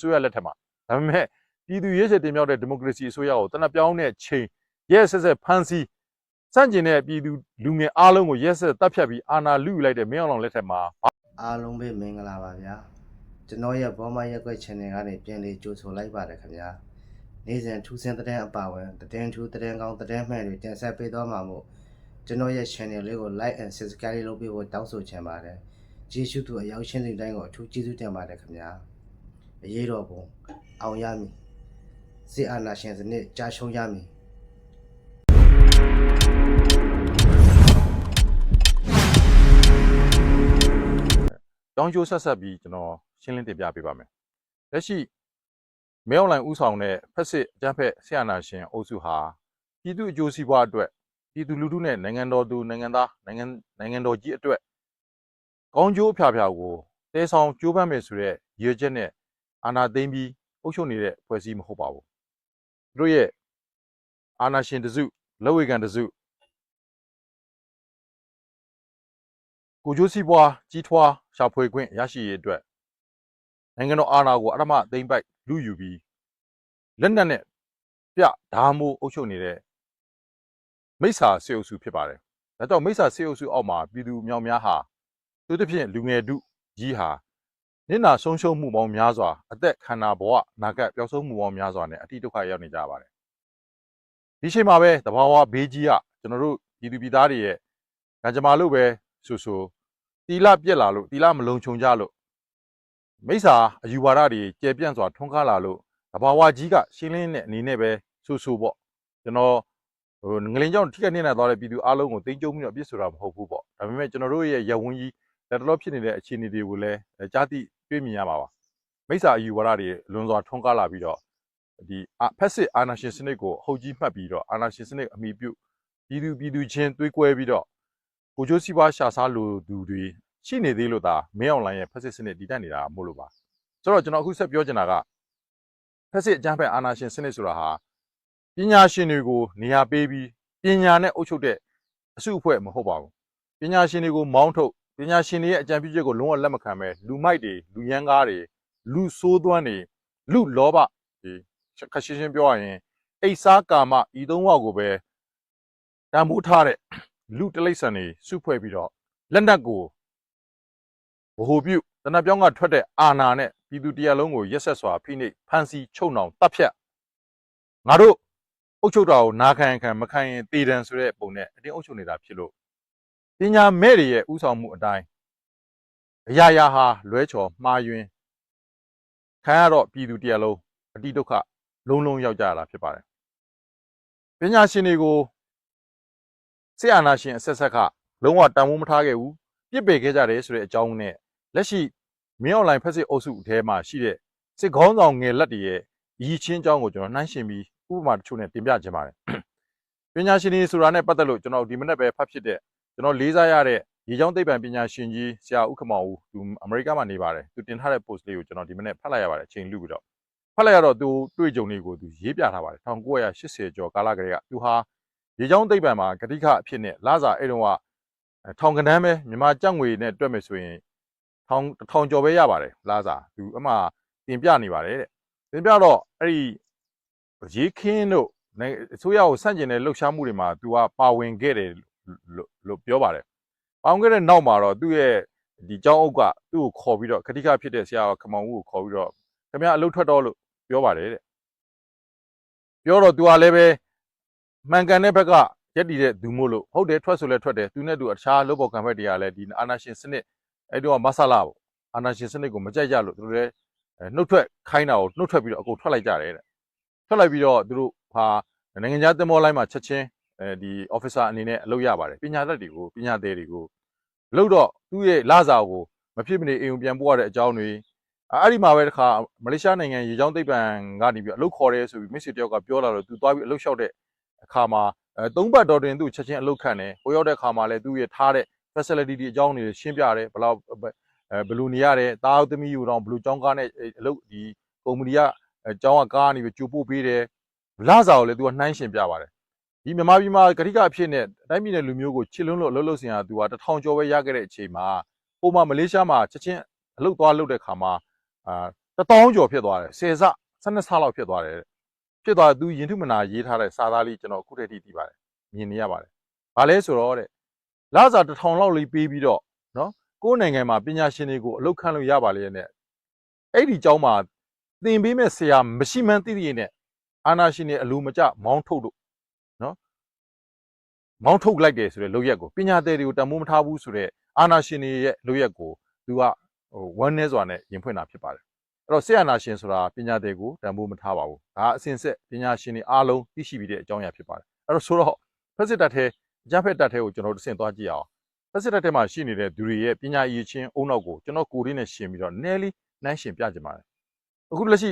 ဆိုရလက်ထက်မှာဒါပေမဲ့ပြည်သူရေးချယ်တင်မြောက်တဲ့ဒီမိုကရေစီအစိုးရကိုတနက်ပြောင်းတဲ့ချိန်ရဲဆက်ဆက်ဖမ်းဆီးစန့်ကျင်တဲ့ပြည်သူလူငယ်အားလုံးကိုရဲဆက်တပ်ဖြတ်ပြီးအာဏာလုယူလိုက်တဲ့မင်းအောင်လှိုင်လက်ထက်မှာအားလုံးပဲမင်္ဂလာပါဗျာကျွန်တော်ရဲ့ဘောမရက်ွက် channel ကနေပြန်လေးကြိုဆိုလိုက်ပါတယ်ခင်ဗျာနေ့စဉ်ထူးဆန်းတဲ့အပါဝင်သတင်းထူးသတင်းကောင်းသတင်းမှန်တွေတင်ဆက်ပေးသွားမှာမို့ကျွန်တော်ရဲ့ channel လေးကို like and subscribe လုပ်ပေးဖို့တောင်းဆိုချင်ပါတယ်ကျေးဇူးတူအရောက်ရှင်းတဲ့တိုင်းကိုအထူးကျေးဇူးတင်ပါတယ်ခင်ဗျာ အရေးတော်ပုံအောင်ရမည်စစ်အာဏာရှင်စနစ်ကြာရှုံးရမည်တောင်းကျိုးဆက်ဆက်ပြီးကျွန်တော်ရှင်းလင်းတင်ပြပေးပါမယ်။လက်ရှိမဲအွန်လိုင်းဥဆောင်တဲ့ဖက်စစ်အကြမ်းဖက်ဆရာနာရှင်အုပ်စုဟာပြည်သူအကျိုးစီးပွားအတွက်ပြည်သူလူထုနဲ့နိုင်ငံတော်သူနိုင်ငံသားနိုင်ငံနိုင်ငံတော်ကြီးအတွက်ကောင်းကျိုးအဖျားဖျားကိုတဲဆောင်ကျိုးပန်းမယ်ဆိုတဲ့ရည်ရွယ်ချက်နဲ့ အာဏာသိမ်းပြီးအုပ်ချုပ်နေတဲ့ဖွဲ့စည်းမဟုတ်ပါဘူး။သူတို့ရဲ့အာဏာရှင်တစုလက်ဝေခံတစုကိုကျိုးစီးပွားကြီးထွားရှာဖွေခွင့်ရရှိရေးအတွက်နိုင်ငံတော်အာဏာကိုအရမသိမ့်ပိုက်လူယူပြီးလက်နက်နဲ့ပြဓာမိုးအုပ်ချုပ်နေတဲ့မိစ္ဆာစေအုပ်စုဖြစ်ပါတယ်။ဒါကြောင့်မိစ္ဆာစေအုပ်စုအောက်မှာပြည်သူအများများဟာသူတစ်ဖြင့်လူငယ်တုကြီးဟာ နစ်နာဆုံးရှုံးမှုပေါင်းများစွာအသက်ခန္ဓာဘဝနာကပျောက်ဆုံးမှုပေါင်းများစွာနဲ့အတိဒုက္ခရောက်နေကြပါတယ်။ဒီချိန်မှာပဲတဘာဝဘေးကြီးကကျွန်တော်တို့ပြည်သူပြည်သားတွေရဲ့ကံကြမ္မာလို့ပဲဆိုဆိုတီလာပြက်လာလို့တီလာမလုံခြုံကြလို့မိစ္ဆာအယူဝါဒတွေကျယ်ပြန့်စွာထွန်းကားလာလို့တဘာဝကြီးကရှင်းလင်းတဲ့အနေနဲ့ပဲဆိုဆိုပေါ့ကျွန်တော်ဟိုငလင်းကြောင့်ထိခိုက်နေသွားတဲ့ပြည်သူအလုံးကိုသိမ်းကျုံပြီးတော့ပြစ်ဆိုတာမဟုတ်ဘူးပေါ့ဒါပေမဲ့ကျွန်တော်တို့ရဲ့ရဝန်းကြီးလက်တလောဖြစ်နေတဲ့အခြေအနေတွေကိုလည်းကြားသိ တွေ့မြင်ရပါပါမိစ္ဆာအယူဝါဒတွေလွန်စွာထွန်းကားလာပြီးတော့ဒီဖက်စစ်အာဏာရှင်စနစ်ကိုဟုတ်ကြီးမှတ်ပြီးတော့အာဏာရှင်စနစ်အမိပြုပြည်သူပြည်သူချင်းတွေးကွဲပြီးတော့ကိုကျိုးစီးပွားရှာစားလိုသူတွေရှိနေသေးလို့ဒါမင်းအွန်လိုင်းရဲ့ဖက်စစ်စနစ်တည်တတ်နေတာမို့လို့ပါဆိုတော့ကျွန်တော်အခုဆက်ပြောချင်တာကဖက်စစ်အကြမ်းဖက်အာဏာရှင်စနစ်ဆိုတာဟာပညာရှင်တွေကိုနေရာပေးပြီးပညာနဲ့အုပ်ချုပ်တဲ့အစုအဖွဲ့မဟုတ်ပါဘူးပညာရှင်တွေကိုမောင်းထုတ် ပညာရှင်တွေရဲ့အကြံပြုချက်ကိုလုံးဝလက်မခံပဲလူမိုက်တွေလူရန်ကားတွေလူဆိုးသွမ်းတွေလူလောဘဒီခက်ရှင်းရှင်းပြောရရင်အိတ်စားကာမဤသုံးဝကိုပဲတန်ဖိုးထားတဲ့လူတလိษံတွေစုဖွဲ့ပြီးတော့လက်နက်ကိုဗဟိုပြုတနက်ပြောင်းကထွက်တဲ့အာနာနဲ့ပြည်သူတရားလုံးကိုရက်ဆက်စွာဖိနှိပ်ဖမ်းဆီးချုပ်နှောင်တပ်ဖြတ်ငါတို့အုပ်ချုပ်တာကိုနာခံခံမခံရင်တည်တံဆိုတဲ့ပုံနဲ့အတင်းအုပ်ချုပ်နေတာဖြစ်လို့ ပညာမဲ့တွေရဲ့ဥဆောင်မှုအတိုင်းအရာရာဟာလွဲချော်မှားယွင်းခံရတော့ပြည်သူတရားလုံးအတိဒုက္ခလုံးလုံးရောက်ကြရတာဖြစ်ပါတယ်ပညာရှင်တွေကိုဆရာနာရှင်အဆက်ဆက်ကလုံးဝတန်ဖိုးမထားခဲ့ဘူးပြစ်ပယ်ခဲ့ကြတယ်ဆိုတဲ့အကြောင်းနဲ့လက်ရှိမင်းအွန်လိုင်းဖက်စစ်အုပ်စုအထဲမှာရှိတဲ့စစ်ခေါင်းဆောင်ငယ်လက်တွေရဲ့ရည်ချင်းအကြောင်းကိုကျွန်တော်နှိုင်းရှင်ပြီးဥပမာတချို့နဲ့တင်ပြခြင်းပါတယ်ပညာရှင်တွေဆိုတာနဲ့ပတ်သက်လို့ကျွန်တော်ဒီမနေ့ပဲဖတ်ဖြစ်တဲ့ ကျွန်တော်လေးစားရတဲ့ရေချောင်းသိပ္ပံပညာရှင်ကြီးဆရာဥက္ကမောင်ဦးသူအမေရိကမှာနေပါတယ်သူတင်ထားတဲ့ post လေးကိုကျွန်တော်ဒီမနေ့ဖတ်လိုက်ရပါတယ်အချိန်လူပြီးတော့ဖတ်လိုက်ရတော့သူတွေ့ကြုံတွေကိုသူရေးပြထားပါတယ်1980ကျော်ကာလကလေးကသူဟာရေချောင်းသိပ္ပံမှာဂတိကအဖြစ်နဲ့လာစာအဲ့တုန်းကထောင်ကနန်းပဲမြန်မာကြက်ငွေနဲ့တွက်မယ်ဆိုရင်ထောင်ထောင်ကျော်ပဲရပါတယ်လာစာသူအမှတင်ပြနေပါတယ်တဲ့တင်ပြတော့အဲ့ဒီရေးခင်းတို့အစိုးရကိုဆန့်ကျင်တဲ့လှုပ်ရှားမှုတွေမှာသူကပါဝင်ခဲ့တယ် လို့လို့ပြောပါတယ်ပါဝင်ခဲ့တဲ့နောက်မှာတော့သူ့ရဲ့ဒီကျောင်းအုပ်ကသူ့ကိုခေါ်ပြီးတော့ခတိကဖြစ်တဲ့ဆရာခမောင်ဦးကိုခေါ်ပြီးတော့ခင်ဗျာအလုပ်ထွက်တော့လို့ပြောပါတယ်တဲ့ပြောတော့သူကလည်းပဲမှန်ကန်တဲ့ဘက်ကရက်တည်တဲ့သူမို့လို့ဟုတ်တယ်ထွက်ဆိုလဲထွက်တယ်သူနဲ့သူအခြားလုပ်ပေါ်ကံဘက်တွေကလည်းဒီအာနာရှင်စနစ်အဲ့တော့မဆလာပေါ့အာနာရှင်စနစ်ကိုမကြိုက်ကြလို့သူတို့လည်းနှုတ်ထွက်ခိုင်းတာကိုနှုတ်ထွက်ပြီးတော့အကုန်ထွက်လိုက်ကြတယ်တဲ့ထွက်လိုက်ပြီးတော့သူတို့ဟာနိုင်ငံခြားသင်္ဘောလိုင်းမှာချက်ချင်း အဲဒီ officer အနေနဲ့အလုပ်ရပါတယ်ပညာတတ်တွေကိုပညာသည်တွေကိုလုပ်တော့သူ့ရဲ့လစာကိုမဖြစ်မနေအိမ်ပြန်ပို့ရတဲ့အကြောင်းတွေအဲ့ဒီမှာပဲတခါမလေးရှားနိုင်ငံရေချောင်းသိပ္ပံကနေပြီးအလုပ်ခေါ်ရဲဆိုပြီးမိတ်ဆွေတယောက်ကပြောလာတော့သူသွားပြီးအလုပ်လျှောက်တဲ့အခါမှာအဲသုံးပတ်တော်တွင်သူ့ချက်ချင်းအလုပ်ခံတယ်ဟိုရောက်တဲ့အခါမှာလည်းသူ့ရဲ့ထားတဲ့ facility တွေအကြောင်းတွေရှင်းပြတယ်ဘယ်လောက်အဲဘယ်လိုနေရတယ်တားသမီးယူတော့ဘယ်လိုကြောင်းကားနဲ့အလုပ်ဒီကုမ္ပဏီကအကြောင်းကကားနေပြီးကြိုပို့ပေးတယ်လစာကိုလည်းသူကနှိုင်းရှင်ပြပါတယ် ဒီမြန်မာပြည်မှာဂရိကအဖြစ်နဲ့တိုင်းပြည်နယ်လူမျိုးကိုချစ်လွန်းလို့အလုပ်လုပ်စင်ဟာသူကတထောင်ကျော်ပဲရခဲ့တဲ့အချိန်မှာပုံမှန်မလေးရှားမှာချက်ချင်းအလုပ်သွားလုပ်တဲ့ခါမှာအာတထောင်ကျော်ဖြစ်သွားတယ်ဆယ်ဆ12ဆလောက်ဖြစ်သွားတယ်ဖြစ်သွားသူယင်ထုမနာရေးထားတဲ့စာသားလေးကျွန်တော်အခုတည်းထိသိပါတယ်မြင်နေရပါတယ်ဘာလဲဆိုတော့တဲ့လာစာတထောင်လောက်လေးပေးပြီးတော့နော်ကိုယ်နိုင်ငံမှာပညာရှင်တွေကိုအလုပ်ခန့်လို့ရပါလေနဲ့အဲ့ဒီအကြောင်းမှာသင်ပေးမဲ့ဆရာမရှိမှန်းသိသိနဲ့အာနာရှင်တွေအလိုမကျမောင်းထုတ်လို့ မောင်းထုတ်လိုက်တယ်ဆိုတဲ့လုပ်ရက်ကိုပညာသည်တွေကိုတန်မိုးမထားဘူးဆိုတဲ့အာနာရှင်တွေရဲ့လုပ်ရက်ကိုသူကဟိုဝမ်းနည်းစွာနဲ့ရင်ဖွင့်တာဖြစ်ပါတယ်အဲ့တော့ဆရာနာရှင်ဆိုတာပညာသည်ကိုတန်ဖိုးမထားပါဘူးဒါအစဉ်ဆက်ပညာရှင်တွေအားလုံးသိရှိပြီးတဲ့အကြောင်းအရာဖြစ်ပါတယ်အဲ့တော့ဆိုတော့ဖက်စစ်တပ်ထဲအကြမ်းဖက်တပ်ထဲကိုကျွန်တော်တို့ဆင့်သွားကြည့်အောင်ဖက်စစ်တပ်ထဲမှာရှိနေတဲ့သူတွေရဲ့ပညာရည်ချင်းအုံနောက်ကိုကျွန်တော်ကိုယ်လေးနဲ့ရှင်ပြီးတော့နဲလေးနှိုင်းရှင်ပြကြပါတယ်အခုလက်ရှိ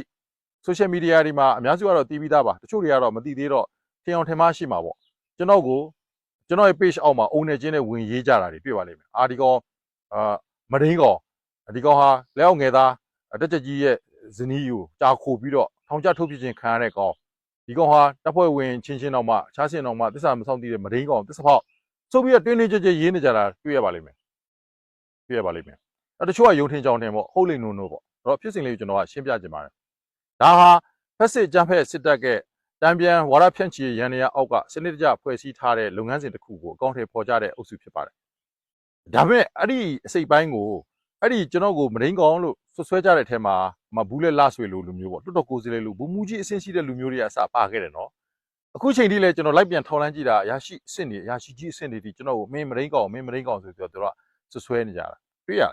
social media တွေမှာအများစုကတော့တီးပြီးသားပါတချို့တွေကတော့မသိသေးတော့ထင်အောင်ထင်မရှိမှာပေါ့ကျွန်တော်ကို ကျွန်တော်ရဲ့ page အောက်မှာအုံနေချင်းနဲ့ဝင်ရေးကြတာတွေတွေ့ပါလိမ့်မယ်အာဒီကောင်အာမရင်းကောင်ဒီကောင်ဟာလက်အောက်ငယ်သားတက်ချက်ကြီးရဲ့ဇနီးကိုကြာခိုပြီးတော့ထောင်ချထုတ်ပြခြင်းခံရတဲ့ကောင်ဒီကောင်ဟာတပ်ဖွဲ့ဝင်ချင်းချင်းတော့မှအခြားစင်တော့မှတစ္ဆာမဆောင်တည်တဲ့မရင်းကောင်တစ္ဆာဖောက်ဆိုပြီးတော့တွင်းတွင်းကြဲကြဲရေးနေကြတာတွေ့ရပါလိမ့်မယ်တွေ့ရပါလိမ့်မယ်အဲတချို့ကယုံထင်ကြောင်ထင်ပေါ့ဟုတ်လိမ့်နို့နို့ပေါ့တော့ဖြစ်စဉ်လေးကိုကျွန်တော်ကရှင်းပြခြင်းပါတယ်ဒါဟာဖက်စစ်ကြမ်းဖက်စစ်တပ်က တံပြန်ဝါရဖြန့်ချီရန်ရအောက်ကစနစ်တကျဖွဲ့စည်းထားတဲ့လုပ်ငန်းစဉ်တစ်ခုကိုအကောင့်ထဲပေါ်ကြတဲ့အုပ်စုဖြစ်ပါတယ်ဒါပေမဲ့အဲ့ဒီအစိတ်ပိုင်းကိုအဲ့ဒီကျွန်တော်ကိုမရင်းကောင်လို့ဆွဆွဲကြတဲ့အထက်မှာမဘူးလက်လဆွေလိုလူမျိုးပေါ့တွတ်တော်ကိုယ်စီလေလူဘူမူကြီးအဆင့်ရှိတဲ့လူမျိုးတွေကအစပါခဲ့တယ်နော်အခုချိန်ထိလည်းကျွန်တော်လိုက်ပြန်ထောင်လန်းကြည့်တာရရှိအဆင့်တွေရရှိကြီးအဆင့်တွေဒီကျွန်တော်ကိုမင်းမရင်းကောင်မင်းမရင်းကောင်ဆိုပြီးတော့သူတို့ကဆွဆွဲနေကြတာတွေ့ရတယ်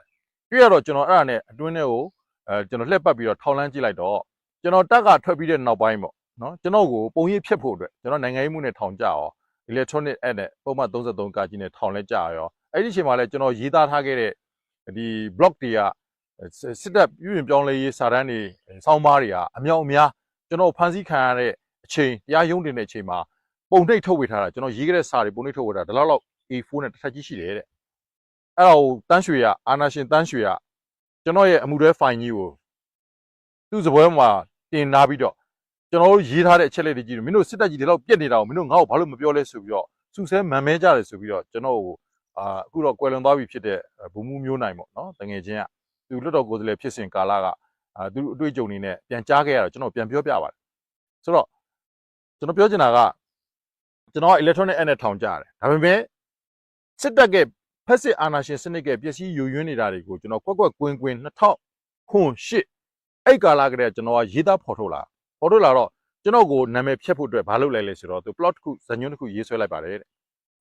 တွေ့ရတော့ကျွန်တော်အဲ့ဒါနဲ့အတွင်းထဲကိုအဲကျွန်တော်လှည့်ပတ်ပြီးတော့ထောင်လန်းကြည့်လိုက်တော့ကျွန်တော်တက်ကထွက်ပြီးတဲ့နောက်ပိုင်းပေါ့ နော်ကျွန်တော်ကိုပုံရိပ်ဖြတ်ဖို့အတွက်ကျွန်တော်နိုင်ငံရေးမှုနဲ့ထောင်ကြရော electronic ad နဲ့ပုံမှန်33ကကြီးနဲ့ထောင်လဲကြရောအဲ့ဒီအချိန်မှာလဲကျွန်တော်ရေးသားထားခဲ့တဲ့ဒီ blog တွေကစစ်တပ်ပြုရင်ပြောင်းလဲရေးစာတမ်းတွေစောင်းပါးတွေကအမြောက်အများကျွန်တော်ဖန်ဆီးခံရတဲ့အချိန်တရားရုံးတင်တဲ့အချိန်မှာပုံနှိပ်ထုတ်ဝေထားတာကျွန်တော်ရေးခဲ့တဲ့စာတွေပုံနှိပ်ထုတ်ဝေထားတာဒီလောက်လောက် A4 နဲ့တစ်ထပ်ကြီးရှိတယ်တဲ့အဲ့ဒါကိုတန်းရွှေရအာနာရှင်တန်းရွှေရကျွန်တော်ရဲ့အမှုတွဲ file ကြီးကိုသူ့စပွဲမှာတင်လာပြီးတော့ ကျွန်တော်တို့ရေးထားတဲ့အချက်လက်တွေကြည့်လို့မင်းတို့စစ်တပ်ကြီးတွေလောက်ပြက်နေတာကိုမင်းတို့ငါ့ကိုဘာလို့မပြောလဲဆိုပြီးတော့စူဆဲမန်မဲကြတယ်ဆိုပြီးတော့ကျွန်တော်ကိုအာအခုတော့ကွယ်လွန်သွားပြီဖြစ်တဲ့ဘူမူမျိုးနိုင်ပေါ့နော်တငယ်ချင်းကသူလွတ်တော်ကိုယ်စားလှယ်ဖြစ်စဉ်ကာလကအာသူအတွေ့အကြုံတွေနဲ့ပြန်ကြားခဲ့ရတော့ကျွန်တော်ပြန်ပြောပြပါတယ်ဆိုတော့ကျွန်တော်ပြောချင်တာကကျွန်တော်က electronic ad နဲ့ထောင်ကြတယ်ဒါပေမဲ့စစ်တပ်ကဖက်စစ်အာဏာရှင်စနစ်ကပျက်စီးယိုယွင်းနေတာတွေကိုကျွန်တော်ကွက်ကွက်ကွင်းကွင်း2000ခွန်8အဲ့ကာလကတည်းကကျွန်တော်ကရေးသားဖော်ထုတ်လာ ဖော်ထုတ်လာတော့ကျွန်တော်ကိုနာမည်ဖြတ်ဖို့အတွက်ဘာလုပ်လိုက်လဲဆိုတော့သူ plot တစ်ခုဇာညွှန်းတစ်ခုရေးဆွဲလိုက်ပါတယ်တဲ့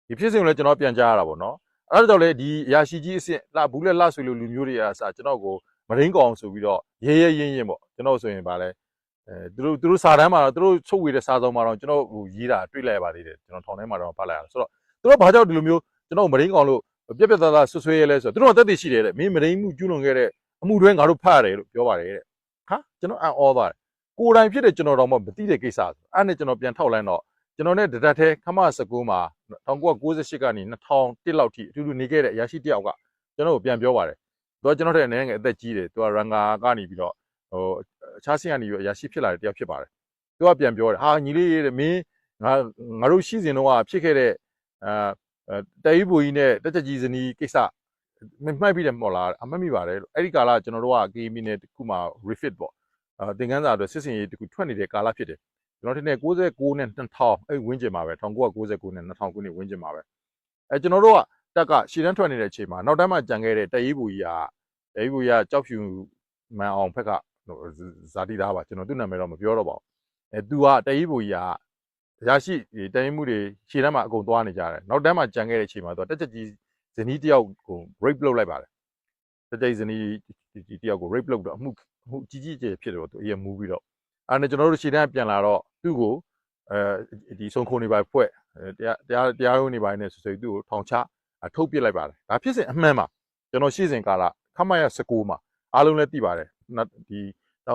ဒီဖြစ်စဉ်ကိုလည်းကျွန်တော်ပြန်ကြားရတာပေါ့နော်အဲ့ဒါကြောင့်လေဒီအရာရှိကြီးအစ်စ်လာဘူးလက်လှဆွေလိုလူမျိုးတွေအားစကျွန်တော်ကိုမရင်းကောင်ဆိုပြီးတော့ရဲရဲရင်းရင်းပေါ့ကျွန်တော်ဆိုရင်ဗာလဲအဲသူတို့သူတို့စာတမ်းမှာတော့သူတို့ချုပ်ဝေတဲ့စာစုံမှာတော့ကျွန်တော်ဟိုရေးတာတွေ့လိုက်ရပါသေးတယ်ကျွန်တော်ထောင်ထဲမှာတော့ဖတ်လိုက်ရတာဆိုတော့သူတို့ဘာကြောင့်ဒီလိုမျိုးကျွန်တော်မရင်းကောင်လို့ပြက်ပြက်သားသားဆွဆွဲရဲလဲဆိုတော့သူတို့ကတက်တည်ရှိတယ်တဲ့မင်းမရင်းမှုကျူးလွန်ခဲ့တဲ့အမှုတွဲငါတို့ဖတ်ရတယ်လို့ပြောပါတယ်တဲ့ဟာကျွန်တော်အံ့ဩသွားတယ် ကိုယ်တိုင်ဖြစ်တဲ့ကျွန်တော်တော့မသိတဲ့ကိစ္စဆိုအဲ့နဲ့ကျွန်တော်ပြန်ထောက်လိုက်တော့ကျွန်တော်နဲ့တဒတ်သေးခမ19မှာ1998ကနေ2001လောက်ထိအတူတူနေခဲ့တဲ့အရာရှိတယောက်ကကျွန်တော်ကိုပြန်ပြောပါတယ်သူကကျွန်တော်တဲ့အနေနဲ့အသက်ကြီးတယ်သူကရန်ဂါကနေပြီးတော့ဟိုအခြားဆင်းကနေပြီးအရာရှိဖြစ်လာတဲ့တယောက်ဖြစ်ပါတယ်သူကပြန်ပြောတယ်ဟာညီလေးတဲ့မင်းငါငါတို့ရှိစဉ်တော့ဖြစ်ခဲ့တဲ့အာတဲကြီးဘူကြီးနဲ့တက်ချက်ကြီးဇနီးကိစ္စမှတ်ပြီးတယ်မဟုတ်လားအမှတ်မိပါတယ်လို့အဲ့ဒီကာလကျွန်တော်တို့က KMB နဲ့တခုမှ refit ပေါ့အာ သင်ခန်းစာအတွက်စစ်စင်ရေးတခုထွက်နေတဲ့ကာလဖြစ်တယ်ကျွန်တော်ထင်တယ်69နဲ့2000အဲ့ဝင်းကျင်မှာပဲ1999နဲ့2000ခုနှစ်ဝင်းကျင်မှာပဲအဲကျွန်တော်တို့ကတက်ကရှည်တန်းထွက်နေတဲ့အချိန်မှာနောက်တန်းမှာကြံခဲ့တဲ့တရေးဘူကြီးကတရေးဘူကြီးကကြောက်ဖြူမန်အောင်ဖက်ကဇာတိသားပါကျွန်တော်သူ့နာမည်တော့မပြောတော့ပါဘူးအဲသူကတရေးဘူကြီးကရရှိတရင်မှုတွေရှည်တန်းမှာအကုန်သွားနေကြတယ်နောက်တန်းမှာကြံခဲ့တဲ့အချိန်မှာသူတက်ချက်ကြီးဇနီးတယောက်ကို rape လုပ်လိုက်ပါတယ်တက်ချက်ဇနီးဒီတယောက်ကို rape လုပ်တော့အမှုအ မှုကြီးကြီးကျယ်ဖြစ်တယ်တော့သူအရင်မူးပြီးတော့အဲ့ဒါကျွန်တော်တို့ရှည်တန်းပြန်လာတော့သူ့ကိုအဲဒီဆုံးခုံနေပါဖွဲ့တရားတရားတရားရုံးနေပါနေဆိုဆိုသူ့ကိုထောင်ချထုတ်ပစ်လိုက်ပါတယ်ဒါဖြစ်စဉ်အမှန်ပါကျွန်တော်ရှေ့စဉ်ကာလခမရ19မှာအားလုံးလည်းသိပါတယ်ဒီ1999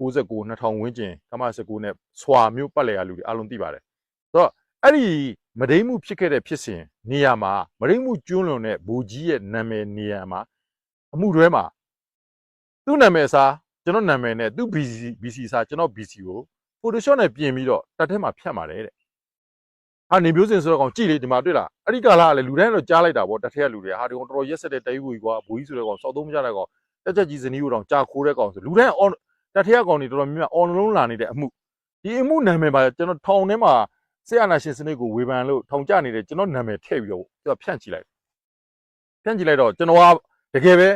2000ဝန်းကျင်ခမ19နဲ့ဆွာမျိုးပတ်လည်ရလူတွေအားလုံးသိပါတယ်ဆိုတော့အဲ့ဒီမဒိမှုဖြစ်ခဲ့တဲ့ဖြစ်စဉ်နေရာမှာမဒိမှုကျွန်းလွန်တဲ့ဘူကြီးရဲ့နာမည်နေရာမှာအမှုတွဲမှာ သူ့နာမည်စားကျွန်တော်နာမည်နဲ့သူ့ BC BC စားကျွန်တော် BC ကို Photoshop နဲ့ပြင်ပြီးတော့တက်ထဲမှာဖြတ်ပါတယ်တဲ့ဟာနေမျိုးစင်ဆိုတော့ကောင်ကြည့်လေဒီမှာတွေ့လားအဲ့ဒီကာလကလည်းလူတိုင်းတော့ကြားလိုက်တာပေါ့တက်ထဲကလူတွေဟာဒီကောင်တော်တော်ရက်ဆက်တဲ့တိုင်ဝူကြီးကွာဘူကြီးဆိုတဲ့ကောင်စောက်သုံးမကြတဲ့ကောင်တက်ချက်ကြီးဇနီးကိုတော့ကြာခိုးတဲ့ကောင်ဆိုလူတိုင်းအော်တထက်ကောင်တွေတော်တော်များများအော်လုံးလာနေတဲ့အမှုဒီအမှုနာမည်ပါကျွန်တော်ထောင်ထဲမှာဆေးအာနာရှင်စနစ်ကိုဝေဖန်လို့ထောင်ကျနေတဲ့ကျွန်တော်နာမည်ထည့်ပြီးတော့ကျွန်တော်ဖြန့်ကြည့်လိုက်ဖြန့်ကြည့်လိုက်တော့ကျွန်တော်ကတကယ်ပဲ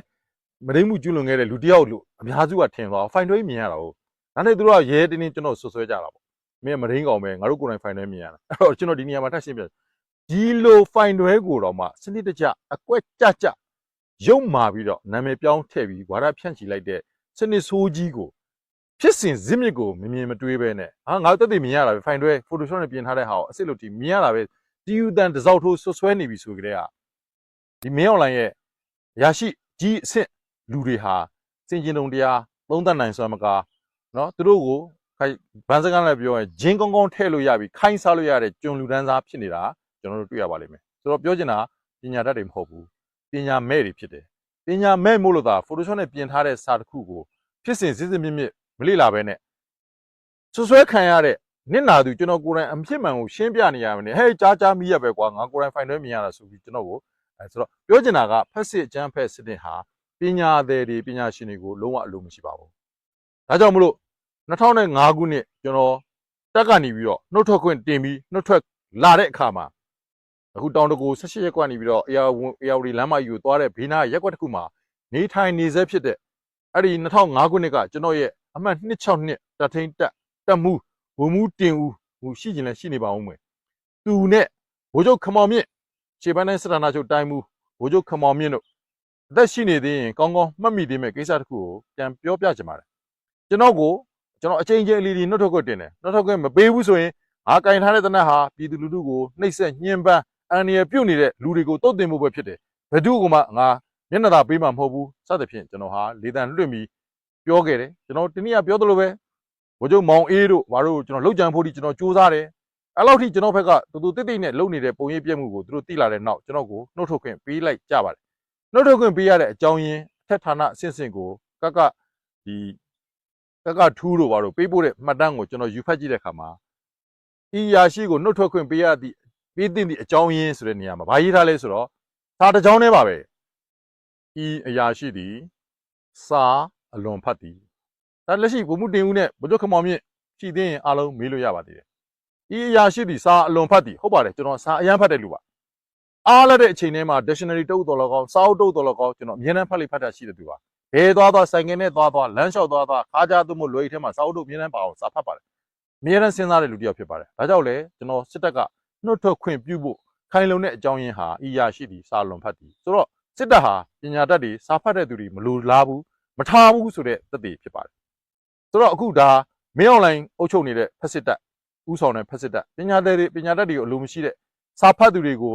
မဒိမှုကျွလွန်ခဲ့တဲ့လူတစ်ယောက်လို့အများစုကထင်သွားဖိုင်တွဲမြင်ရတာဟုတ်ဒါနဲ့သူတို့ကရဲတင်းတင်းကျွန်တော်ဆွဆွဲကြတာပေါ့မင်းမဒိန်ကောင်ပဲငါတို့ကိုယ်တိုင်ဖိုင်တွဲမြင်ရတာအဲ့တော့ကျွန်တော်ဒီနေရာမှာထပ်ရှင်းပြဒီလိုဖိုင်တွဲကိုတော့မှစနစ်တကျအကွက်ကြကြရုံမာပြီးတော့နာမည်ပြောင်းထည့်ပြီးဝါဒဖြန့်ချီလိုက်တဲ့စနစ်ဆိုးကြီးကိုဖြစ်စဉ်ဇစ်မြစ်ကိုမမြင်မတွေးပဲနဲ့ဟာငါတို့တက်တည်မြင်ရတာပဲဖိုင်တွဲ Photoshop နဲ့ပြင်ထားတဲ့ဟာကိုအစ်စ်လို့ဒီမြင်ရတာပဲတီယူတန်တစောက်ထိုးဆွဆွဲနေပြီဆိုကြတဲ့ကဒီမင်းအွန်လိုင်းရဲ့ရရှိကြီးအစ်စ် လူတွေဟာစင်ကျင်တုံတရားသုံးသပ်နိုင်စွမ်းမကနော်သူတို့ကိုခိုင်ဗန်းစကားနဲ့ပြောရင်ဂျင်းကောင်းကောင်းထည့်လို့ရပြီးခိုင်းစားလို့ရတဲ့ကျွန်လူတန်းစားဖြစ်နေတာကျွန်တော်တို့တွေ့ရပါလိမ့်မယ်ဆိုတော့ပြောချင်တာပညာတတ်တွေမဟုတ်ဘူးပညာမဲ့တွေဖြစ်တယ်ပညာမဲ့မို့လို့သာ Photoshop နဲ့ပြင်ထားတဲ့စာတစ်ခုကိုဖြစ်စဉ်စစ်စစ်မြင့်မြင့်မလေ့လာဘဲနဲ့ဆွဆွဲခံရတဲ့နစ်နာသူကျွန်တော်ကိုယ်တိုင်အဖြစ်မှန်ကိုရှင်းပြနေရမယ်ဟဲ့ကြားကြားမိရပဲကွာငါကိုယ်တိုင်ဖိုင်တွဲမြင်ရတာဆိုပြီးကျွန်တော်ကိုအဲဆိုတော့ပြောချင်တာကဖက်စစ်အကျန်းဖက်စစ်တင်ဟာ ပညာသည်တွေပညာရှင်တွေကိုလုံးဝအလိုမရှိပါဘူးဒါကြောင့်မလို့2005ခုနှစ်ကျွန်တော်တက်ကနေပြီးတော့နှုတ်ထွက်ခွင့်တင်ပြီးနှုတ်ထွက်လာတဲ့အခါမှာအခုတောင်တကူ18ရက်ကွက်နေပြီးတော့အေယာဝန်အေယာဝတီလမ်းမကြီးကိုသွားတဲ့ဘေးနားရက်ကွက်တစ်ခုမှာနေထိုင်နေဆဲဖြစ်တဲ့အဲ့ဒီ2005ခုနှစ်ကကျွန်တော်ရဲ့အမှတ်262တက်ထိန်တက်တက်မှုဘုံမှုတင်ဦးဟိုရှိကျင်လဲရှိနေပါဦးမယ်သူနဲ့ဘိုးချုပ်ခမောင်မြင့်ခြေပန်းနဲ့စရနာချုပ်တိုင်းမှုဘိုးချုပ်ခမောင်မြင့်တို့ အသက်ရှိနေသေးရင်ကောင်းကောင်းမှတ်မိသေးမဲ့ကိစ္စတစ်ခုကိုပြန်ပြောပြချင်ပါတယ်ကျွန်တော်ကိုကျွန်တော်အချိန်ချင်းအလီလီနှုတ်ထွက်ခွင့်တင်တယ်နှုတ်ထွက်ခွင့်မပေးဘူးဆိုရင်ငါကင်ထားတဲ့တနက်ဟာပြည်သူလူထုကိုနှိပ်စက်ညှဉ်းပန်းအန်ရပြုတ်နေတဲ့လူတွေကိုတုတ်တင်မှုပဲဖြစ်တယ်ဘယ်သူကမှငါမျက်နှာသာပေးမှာမဟုတ်ဘူးစသဖြင့်ကျွန်တော်ဟာလေတံလွှင့်ပြီးပြောခဲ့တယ်ကျွန်တော်တနည်းပြောသလိုပဲဘိုးချုပ်မောင်အေးတို့ဘာလို့ကျွန်တော်လောက်ကြံဖို့ဒီကျွန်တော်စူးစမ်းတယ်အဲ့လောက်ထိကျွန်တော်ဘက်ကတူတူတိတ်တိတ်နဲ့လုံနေတဲ့ပုံရိပ်ပြက်မှုကိုသူတို့သိလာတဲ့နောက်ကျွန်တော်ကိုနှုတ်ထုတ်ခွင့်ပေးလိုက်ကြပါတယ် နှုတ်ထုတ်ခွင့်ပေးရတဲ့အကြောင်းရင်းအထက်ဌာနအဆင့်ဆင့်ကိုကကဒီကကထူးတို့ဘာလို့ပေးပို့တဲ့မှတ်တမ်းကိုကျွန်တော်ယူဖတ်ကြည့်တဲ့အခါမှာဤရာရှိကိုနှုတ်ထွက်ခွင့်ပေးရသည့်ပေးသင့်သည့်အကြောင်းရင်းဆိုတဲ့နေရာမှာဘာရေးထားလဲဆိုတော့စာတစ်ကြောင်းတည်းပါပဲဤအရာရှိသည်စာအလွန်ဖတ်သည်ဒါလက်ရှိဘုံမှုတင်ဦးနဲ့ဘုဒ္ဓခမောင်မြင့်ရှိသေးရင်အားလုံးမေးလို့ရပါသေးတယ်ဤအရာရှိသည်စာအလွန်ဖတ်သည်ဟုတ်ပါတယ်ကျွန်တော်စာအရန်ဖတ်တဲ့လူပါ အားလက်တဲ့အချိန်ထဲမှာ dictionary တုပ်တော်လောကောင်းစာအုပ်တုပ်တော်လောကောင်းကျွန်တော်အမြဲတမ်းဖတ်လိဖတ်တာရှိတဲ့သူပါဘယ်သွားသွားဆိုင်ကယ်နဲ့သွားသွားလမ်းလျှောက်သွားသွားခါးကြားသူ့မို့လွယ်ရီထဲမှာစာအုပ်တုပ်အမြဲတမ်းပါအောင်စာဖတ်ပါတယ်အမြဲတမ်းစဉ်းစားတဲ့လူတစ်ယောက်ဖြစ်ပါတယ်ဒါကြောင့်လေကျွန်တော်စစ်တပ်ကနှုတ်ထွက်ခွင့်ပြုဖို့ခိုင်လုံတဲ့အကြောင်းရင်းဟာဤရာရှိသည်စာလွန်ဖတ်သည်ဆိုတော့စစ်တပ်ဟာပညာတတ်တွေစာဖတ်တဲ့သူတွေမလိုလားဘူးမထားဘူးဆိုတဲ့သက်သေဖြစ်ပါတယ်ဆိုတော့အခုဒါမင်းအွန်လိုင်းအုပ်ချုပ်နေတဲ့ဖက်စစ်တပ်ဥဆောင်တဲ့ဖက်စစ်တပ်ပညာတတ်တွေပညာတတ်တွေကိုအလိုမရှိတဲ့စာဖတ်သူတွေကို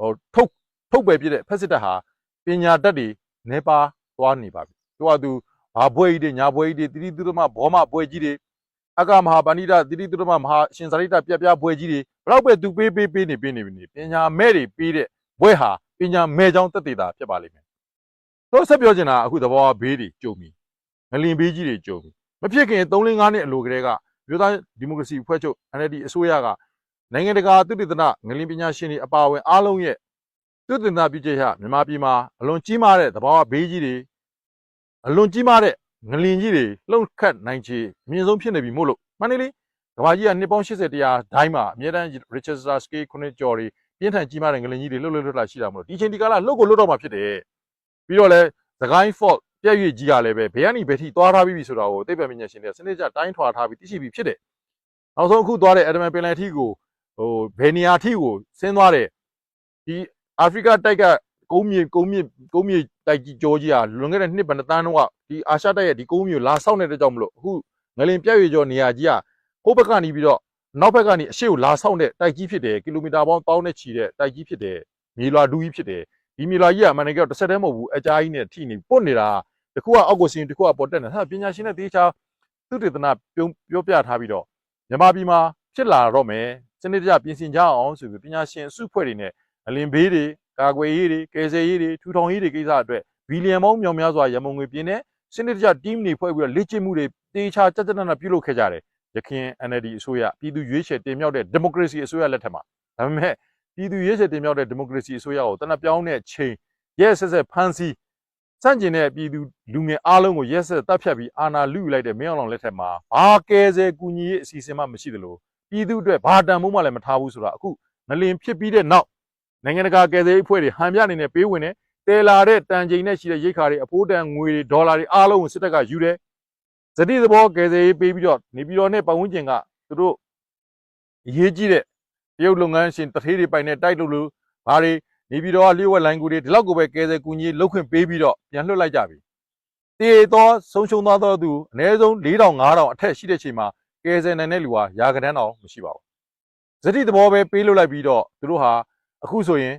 ဟိုထုတ်ထုတ်ပယ်ပြတဲ့ဖက်စစ်တပ်ဟာပညာတတ်တွေနေပါသွားနေပါပြီသူကသူဘာဘွဲကြီးတွေညာဘွဲကြီးတွေတိတိသူတို့မှဘောမဘွဲကြီးတွေအကမဟာပဏိတတိတိသူတို့မှမဟာရှင်သာရိတပြပြဘွဲကြီးတွေဘလောက်ပဲသူပေးပေးပေးနေပေးနေပြီနေပညာမဲ့တွေပေးတဲ့ဘွဲဟာပညာမဲ့ကြောင်းတက်တည်တာဖြစ်ပါလိမ့်မယ်တို့ဆက်ပြောချင်တာအခုသဘောဘေးတွေကြုံပြီငလင်ဘေးကြီးတွေကြုံပြီမဖြစ်ခင်3 5နှစ်အလိုကလေးကမြို့သားဒီမိုကရေစီအဖွဲ့ချုပ် NLD အစိုးရက နိုင်ငံတကာသုတေသနငလင်ပညာရှင်တွေအပါအဝင်အားလုံးရဲ့သုတေသနပြုချက်ရမြန်မာပြည်မှာအလွန်ကြီးမားတဲ့သဘာဝဘေးကြီးတွေအလွန်ကြီးမားတဲ့ငလင်ကြီးတွေလှုပ်ခတ်နိုင်ချေအမြင့်ဆုံးဖြစ်နေပြီမို့လို့မှန်တယ်လေကမ္ဘာကြီးကနှစ်ပေါင်း80တရားဒိုင်းမှာအမြဲတမ်း Richardson scale ခုနှစ်ကျော်တွေပြင်းထန်ကြီးမားတဲ့ငလင်ကြီးတွေလှုပ်လှုပ်လှုပ်လာရှိတာမို့လို့ဒီချိန်ဒီကာလလှုပ်ကိုလှုပ်တော့မှဖြစ်တယ်ပြီးတော့လဲသခိုင်း fault ပြည့်ရွေ့ကြီးကလည်းပဲဘယ်ကနေဘယ်ထိသွားထားပြီးပြီဆိုတာကိုသိပ္ပံပညာရှင်တွေကစနစ်ကျတိုင်းထွာထားပြီးသိရှိပြီးဖြစ်တယ်နောက်ဆုံးအခုသွားတဲ့ Adam ပင်လယ်ထီကို ဟိုဘယ်နေရာထိကိုဆင်းသွားတယ်ဒီအာဖရိကတိုက်ကကုန်းမြေကုန်းမြေကုန်းမြေတိုက်ကြီးကြောကြီးဟာလွန်ခဲ့တဲ့နှစ်ဘဏ္ဍတန်းတော့ကဒီအာရှတိုက်ရဲ့ဒီကုန်းမြေလာဆောက်နေတဲ့ကြောင့်မလို့အခုငလင်ပြည့်ရွေ့ကျော်နေရာကြီးကဟိုဘက်ကနေပြီးတော့နောက်ဘက်ကနေအရှိကိုလာဆောက်တဲ့တိုက်ကြီးဖြစ်တယ်ကီလိုမီတာပေါင်းတောင်းနဲ့ချီတဲ့တိုက်ကြီးဖြစ်တယ်မြေလွာဒူးကြီးဖြစ်တယ်ဒီမြေလွာကြီးကအမှန်တကယ်တော့တစ်ဆက်တည်းမဟုတ်ဘူးအကြားကြီးနဲ့ထိနေပုတ်နေတာတခုကအောက်ကိုဆင်းတခုကပေါ်တက်နေဟာပညာရှင်နဲ့တေချာသူတေသနာပြောပြောပြထားပြီးတော့မြန်မာပြည်မှာဖြစ်လာတော့မယ် စနစ်တကျပြင်ဆင်ကြအောင်ဆိုပြီးပညာရှင်အစုဖွဲ့တွေနဲ့အလင်ဘေးတွေကာကွယ်ရေးတွေကယ်ဆယ်ရေးတွေထူထောင်ရေးတွေကိစ္စအတွက်ဘီလီယံပေါင်းမြောင်များစွာရမုံငွေပြင်းတဲ့စနစ်တကျ team တွေဖွဲ့ပြီးတော့လေ့ကျင့်မှုတွေတေချာကြကြနနပြုလုပ်ခဲ့ကြတယ်ရခင် NLD အစိုးရပြည်သူရွေးချယ်တင်မြှောက်တဲ့ democracy အစိုးရလက်ထက်မှာဒါပေမဲ့ပြည်သူရွေးချယ်တင်မြှောက်တဲ့ democracy အစိုးရကိုတနက်ပြောင်းတဲ့ချိန်ရဲဆက်ဆက်ဖမ်းဆီးစန့်ကျင်တဲ့ပြည်သူလူငယ်အားလုံးကိုရက်စက်တပ်ဖြတ်ပြီးအာဏာလုယူလိုက်တဲ့မင်းအောင်လှိုင်လက်ထက်မှာဘာကဲဆဲကူညီရေးအစီအစဉ်မှမရှိသလို ပြည်သူအတွက်ဘာတန်ဖိုးမှလည်းမထားဘူးဆိုတာအခုငလင်ဖြစ်ပြီးတဲ့နောက်နိုင်ငံတကာကဲဆဲရေးအဖွဲ့တွေဟန်ပြအနေနဲ့ပေးဝင်တယ်တဲလာတဲ့တန်ချိန်နဲ့ရှိတဲ့ရိတ်ခါတွေအဖိုးတန်ငွေတွေဒေါ်လာတွေအားလုံးကိုစစ်တပ်ကယူတယ်ဇတိသဘောကဲဆဲရေးပေးပြီးတော့နေပြည်တော်နဲ့ပတ်ဝန်းကျင်ကသူတို့အရေးကြီးတဲ့တရုတ်လုပ်ငန်းရှင်တထေးတွေပိုင်တဲ့တိုက်လို့လို့ဘာတွေနေပြည်တော်ကလျှို့ဝှက်လိုင်းကူတွေဒီလောက်ကိုပဲကဲဆယ်ကူကြီးလောက်ခွင့်ပေးပြီးတော့ပြန်လွှတ်လိုက်ကြပြီ။တည်သောဆုံးရှုံးသွားသောသူအနည်းဆုံး4000 5000အထက်ရှိတဲ့ချိန်မှာ ကဲဆယ်နိုင်တဲ့လူဟာရာကတန်းတော့မရှိပါဘူး။ဇတိသဘောပဲပေးလွှတ်လိုက်ပြီးတော့သူတို့ဟာအခုဆိုရင်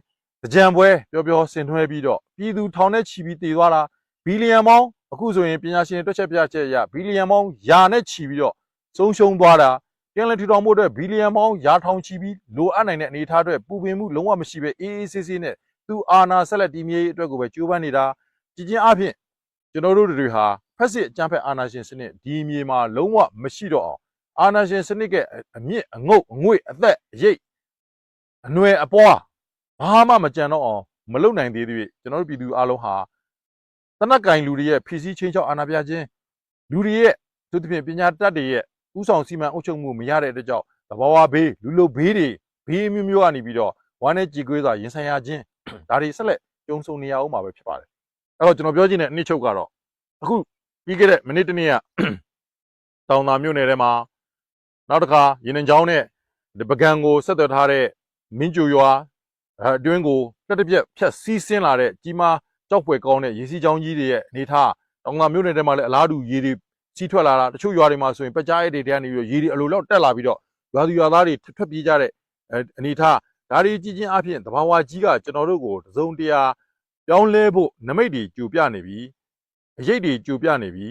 ကြံပွဲပျော်ပျော်ဆင်နွှဲပြီးတော့ပြည်သူထောင်နဲ့ချီပြီးတည်သွားတာဘီလီယံပေါင်းအခုဆိုရင်ပညာရှင်တွက်ချက်ပြချက်ရဘီလီယံပေါင်းယာနဲ့ချီပြီးတော့ဆုံးရှုံးသွားတာပြန်လည်ထူထောင်မှုအတွက်ဘီလီယံပေါင်းယာထောင်ချီပြီးလိုအပ်နိုင်တဲ့အနေအထားအတွက်ပူပင်မှုလုံးဝမရှိပဲအေးအေးဆေးဆေးနဲ့သူအာနာဆက်လက်တည်မြဲရေးအတွက်ကိုပဲကြိုးပမ်းနေတာကြည်ချင်းအဖြစ်ကျွန်တော်တို့တွေဟာဖက်စစ်အကြမ်းဖက်အာဏာရှင်စနစ်ဒီမြေမှာလုံးဝမရှိတော့အောင် အာဏာရှင်စနစ်ကအမြင့်အငုတ်အငွေ့အသက်အရိပ်အနွယ်အပွားဘာမှမကြံတော့အောင်မလုံနိုင်သေးသေးကျွန်တော်တို့ပြည်သူအလုံးဟာတနက်ကင်လူတွေရဲ့ဖြည့်ဆည်းချင်းချောက်အာဏာပြခြင်းလူတွေရဲ့သူတစ်ဖြင့်ပညာတတ်တွေရဲ့ဥဆောင်စီမံအုပ်ချုပ်မှုမရတဲ့အတွက်ကြောင့်သဘာဝဘေးလူလိုဘေးတွေဘေးမျိုးမျိုးကနေပြီးတော့ဝမ်းနဲ့ကြည်ကွေးစွာရင်ဆိုင်ရခြင်းဒါတွေဆက်လက်ကြုံဆုံနေရအောင်မှာပဲဖြစ်ပါတယ်အဲ့တော့ကျွန်တော်ပြောချင်တဲ့အနှစ်ချုပ်ကတော့အခုပြီးခဲ့တဲ့မိနစ်တစ်နေ့ကတောင်သာမြို့နယ်ထဲမှာ နောက်တစ်ခါရင်နှင်ချောင်းနဲ့ဒီပကံကိုဆက်သွယ်ထားတဲ့မင်းကျူရွာအဲအတွင်းကိုတက်တစ်ပြက်ဖြတ်စီးဆင်းလာတဲ့ကြီးမားကြောက်ဖွယ်ကောင်းတဲ့ရေစီးချောင်းကြီးတွေရဲ့အနေထားတောင်သာမြို့နယ်ထဲမှာလည်းအလားတူရေတွေစီးထွက်လာတာတချို့ရွာတွေမှာဆိုရင်ပကြားရဲတွေတဲကနေပြီးတော့ရေတွေအလိုလောက်တက်လာပြီးတော့ရွာသူရွာသားတွေထွက်ပြေးကြတဲ့အဲအနေထားဒါတွေကြည့်ချင်းအဖြစ်သဘာဝကြီးကကျွန်တော်တို့ကိုတစုံတရာပြောင်းလဲဖို့နမိတ်တွေကြိုပြနေပြီအရေးတွေကြိုပြနေပြီ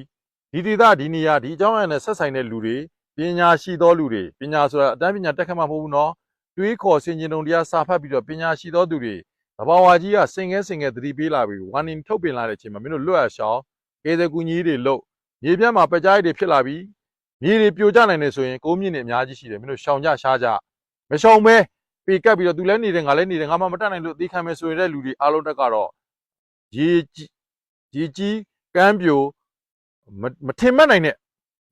ဒီဒေသဒီနေရာဒီအကြောင်းအရာနဲ့ဆက်ဆိုင်တဲ့လူတွေ ပညာရှိသောလူတွေပညာဆိုတာအတန်းပညာတက်ခတ်မှမဟုတ်ဘူးနော်တွေးခေါ်ဆင်ခြင်တုံတရားစာဖတ်ပြီးတော့ပညာရှိသောသူတွေသဘာဝကြီးကစင်ငဲစင်ငဲသတိပေးလာပြီးဝါနင်ထုတ်ပင်လာတဲ့အချိန်မှာမင်းတို့လွတ်ရရှောင်းကေစကူကြီးတွေလို့မြေပြတ်မှာပကြားရည်တွေဖြစ်လာပြီးမြေတွေပြိုကျနိုင်တယ်ဆိုရင်ကိုးမြင့်နေအများကြီးရှိတယ်မင်းတို့ရှောင်ကြရှားကြမရှောင်မဲပေကပ်ပြီးတော့သူလည်းနေတယ်ငါလည်းနေတယ်ငါမှမတတ်နိုင်လို့အသေးခံမယ်ဆိုရင်တဲ့လူတွေအားလုံးတက်ကတော့ရေကြီးရေကြီးကမ်းပြိုမမထင်မှတ်နိုင်တဲ့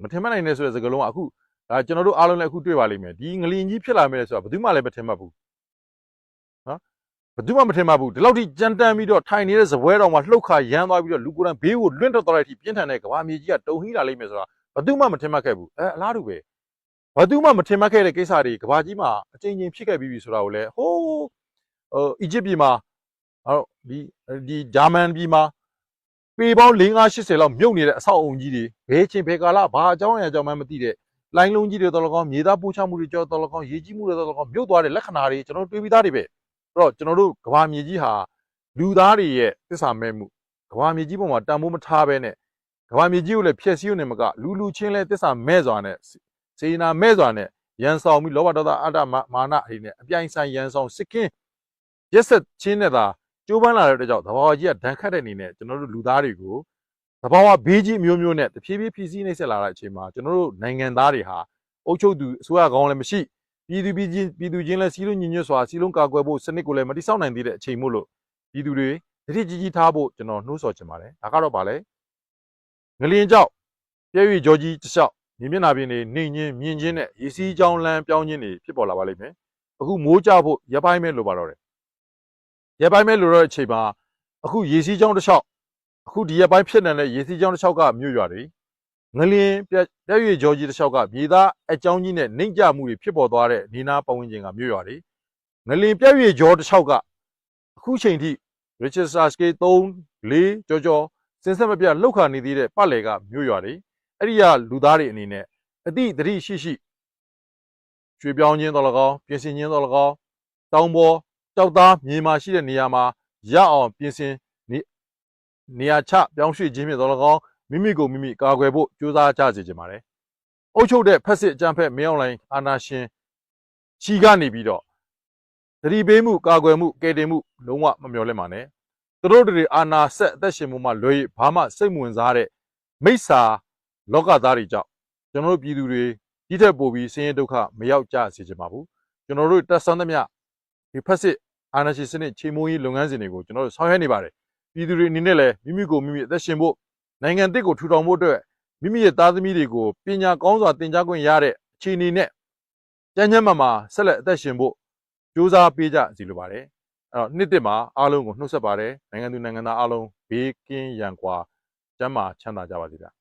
မထင်မှတ်နိုင်တဲ့ဆိုတဲ့စကားလုံးကအခုဒါကျွန်တော်တို့အားလုံးလည်းအခုတွေ့ပါလိမ့်မယ်ဒီငလင်ကြီးဖြစ်လာမယ်ဆိုတာဘယ်သူမှလည်းမထင်မှတ်ဘူးနော်ဘယ်သူမှမထင်မှတ်ဘူးဒီလောက်ထိကြမ်းတမ်းပြီးတော့ထိုင်နေတဲ့ဇပွဲတော်မှာလှုပ်ခါရမ်းသွားပြီးတော့လူကိုယ်တိုင်ဘေးကိုလွင့်ထွက်သွားတဲ့အထိပြင်းထန်တဲ့ကဘာမြေကြီးကတုံဟီးလာလိမ့်မယ်ဆိုတာဘယ်သူမှမထင်မှတ်ခဲ့ဘူးအဲအလားတူပဲဘာသူမှမထင်မှတ်ခဲ့တဲ့ကိစ္စတွေကဘာကြီးမှာအချိန်ချင်းဖြစ်ခဲ့ပြီးပြီဆိုတာကိုလည်းဟိုးဟိုအီဂျစ်ပြည်မှာအဲ့တော့ဒီဒီဂျာမန်ပြည်မှာ ပေပေါင်း4 5 80လောက်မြုပ်နေတဲ့အဆောက်အုံကြီးတွေဘယ်ချင်းဘယ်ကာလဘာအကြောင်းအရာကြောင့်မှမသိတဲ့လိုင်းလုံးကြီးတွေတော်တော်ကောင်းမြေသားပိုးချမှုတွေကြောတော်တော်ကောင်းရေကြီးမှုတွေတော်တော်ကောင်းမြုပ်သွားတဲ့လက္ခဏာတွေကျွန်တော်တို့တွေးပြီးသားတွေပဲအဲ့တော့ကျွန်တော်တို့ကဘာမြေကြီးဟာလူသားတွေရဲ့သစ္စာမဲ့မှုကဘာမြေကြီးပေါ်မှာတန်ဖိုးမထားဘဲနဲ့ကဘာမြေကြီးကိုလည်းဖျက်ဆီးရုံနဲ့မကလူလူချင်းလဲသစ္စာမဲ့စွာနဲ့စေနာမဲ့စွာနဲ့ရန်ဆောင်ပြီးလောဘဒေါသအတ္တမမာနအရင်နဲ့အပြိုင်ဆိုင်ရန်ဆောင်စစ်ကင်းရက်ဆက်ချင်းနဲ့သာ ကျိုးပန်းလာတဲ့အတွက်ကြောင့်သဘာဝကြီးကဒဏ်ခတ်တဲ့အနေနဲ့ကျွန်တော်တို့လူသားတွေကိုသဘာဝဘေးကြီးအမျိုးမျိုးနဲ့တဖြည်းဖြည်းဖြည့်ဆည်းနှိမ့်ဆက်လာတဲ့အချိန်မှာကျွန်တော်တို့နိုင်ငံသားတွေဟာအုပ်ချုပ်သူအစိုးရကောင်းလည်းမရှိပြည်သူပြည်ချင်းပြည်သူချင်းလည်းစီးလုံးညီညွတ်စွာစီးလုံးကာကွယ်ဖို့စနစ်ကိုလည်းမတိဆောက်နိုင်သေးတဲ့အချိန်မို့လို့ပြည်သူတွေတတိကြီးကြီးထားဖို့ကျွန်တော်နှိုးဆော်ချင်ပါတယ်ဒါကတော့ဗာလဲငလျင်ကြောက်ပြည့်ရွေကြောကြီးတစ်လျှောက်မြေမျက်နှာပြင်တွေနှိမ်ချင်းမြင်ချင်းနဲ့ရေစီးကြောင်းလမ်းပြောင်းချင်းတွေဖြစ်ပေါ်လာပါလိမ့်မယ်။အခုမိုးကြဖို့ရပိုင်းမဲ့လိုပါတော့တယ်။ ရပိုင်းမဲ့လိုတော့တဲ့အချိန်မှာအခုရေစီးကြောင်းတစ်လျှောက်အခုဒီရပိုင်းဖြစ်နေတဲ့ရေစီးကြောင်းတစ်လျှောက်ကမြို့ရွာတွေငလျင်ပြက်ပြည့်ရွေကြောကြီးတစ်လျှောက်ကမြေသားအကြောင်းကြီးနဲ့နှိမ့်ကြမှုတွေဖြစ်ပေါ်သွားတဲ့နေနာပတ်ဝန်းကျင်ကမြို့ရွာတွေငလျင်ပြည့်ရွေကြောတစ်လျှောက်ကအခုချိန်ထိ Richard Saske 3 4ကြောကြောစင်ဆက်မပြတ်လှုပ်ခါနေသေးတဲ့ပတ်လည်ကမြို့ရွာတွေအဲ့ဒီကလူသားတွေအနေနဲ့အတိတတိရှိရှိရွှေပြောင်းခြင်းတော်၎င်းပြင်ဆင်ခြင်းတော်၎င်းတောင်ပေါ် တောက်သားမြေမှာရှိတဲ့နေရာမှာရအောင်ပြင်ဆင်နေနေရာချပြောင်းရွှေ့ခြင်းဖြင့်တော်၎င်းမိမိကိုမိမိကာကွယ်ဖို့ကြိုးစားကြစေချင်ပါတယ်။အုပ်ချုပ်တဲ့ဖက်စစ်အကြမ်းဖက်မင်းအောင်လှိုင်အာဏာရှင်ချီကနေပြီးတော့သတိပေးမှုကာကွယ်မှုကယ်တင်မှုလုံးဝမမျှော်လင့်ပါနဲ့။သူတို့တွေအာဏာဆက်အသက်ရှင်မှုမှလွယ်၍ဘာမှစိတ်မဝင်စားတဲ့မိစ္ဆာလောကသားတွေကြောင့်ကျွန်တော်တို့ပြည်သူတွေကြီးထက်ပိုပြီးဆင်းရဲဒုက္ခမရောက်ကြစေချင်ပါဘူးကျွန်တော်တို့တက်ဆန်းသမျှဒီဖက်စစ် အာဏာရှင်စနစ်ချေမိုးရေးလုပ်ငန်းစဉ်တွေကိုကျွန်တော်တို့ဆောင်ရွက်နေပါတယ်ပြည်သူတွေအနေနဲ့လည်းမိမိကိုမိမိအသက်ရှင်ဖို့နိုင်ငံတစ်ကိုထူထောင်ဖို့အတွက်မိမိရဲ့သားသမီးတွေကိုပညာကောင်းစွာသင်ကြားခွင့်ရတဲ့အခြေအနေနဲ့ကျန်းကျန်းမာမာဆက်လက်အသက်ရှင်ဖို့ကြိုးစားပေးကြစီလိုပါတယ်အဲ့တော့နှစ်တစ်မှာအားလုံးကိုနှုတ်ဆက်ပါတယ်နိုင်ငံသူနိုင်ငံသားအားလုံးဘေးကင်းရန်ကွာကျန်းမာချမ်းသာကြပါစေဗျာ